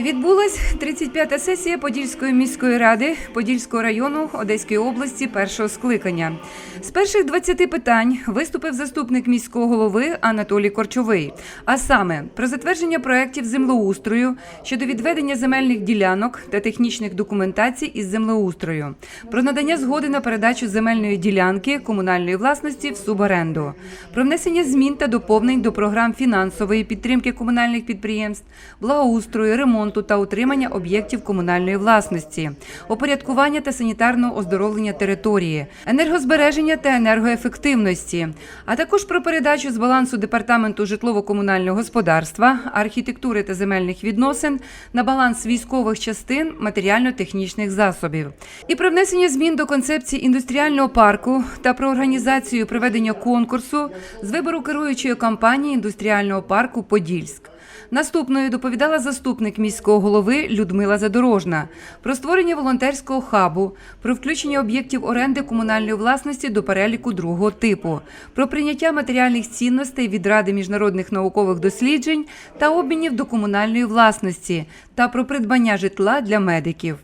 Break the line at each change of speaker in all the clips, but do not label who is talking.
Відбулась 35-та сесія Подільської міської ради Подільського району Одеської області першого скликання. З перших 20 питань виступив заступник міського голови Анатолій Корчовий. А саме про затвердження проєктів землеустрою щодо відведення земельних ділянок та технічних документацій із землеустрою, про надання згоди на передачу земельної ділянки комунальної власності в суборенду, про внесення змін та доповнень до програм фінансової підтримки комунальних підприємств, благоустрою, ремонту та утримання об'єктів комунальної власності, опорядкування та санітарного оздоровлення території, енергозбереження та енергоефективності, а також про передачу з балансу департаменту житлово-комунального господарства, архітектури та земельних відносин на баланс військових частин матеріально-технічних засобів, і про внесення змін до концепції індустріального парку та про організацію проведення конкурсу з вибору керуючої компанії індустріального парку Подільськ. Наступною доповідала заступник міського голови Людмила Задорожна про створення волонтерського хабу, про включення об'єктів оренди комунальної власності до переліку другого типу, про прийняття матеріальних цінностей від Ради міжнародних наукових досліджень та обмінів до комунальної власності та про придбання житла для медиків.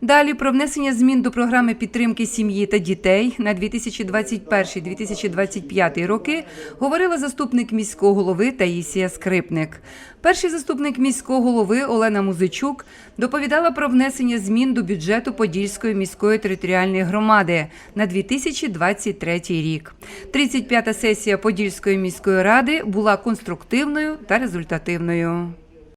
Далі про внесення змін до програми підтримки сім'ї та дітей на 2021-2025 роки говорила заступник міського голови Таїсія Скрипник. Перший заступник міського голови Олена Музичук доповідала про внесення змін до бюджету Подільської міської територіальної громади на 2023 рік. 35-та сесія Подільської міської ради була конструктивною та результативною.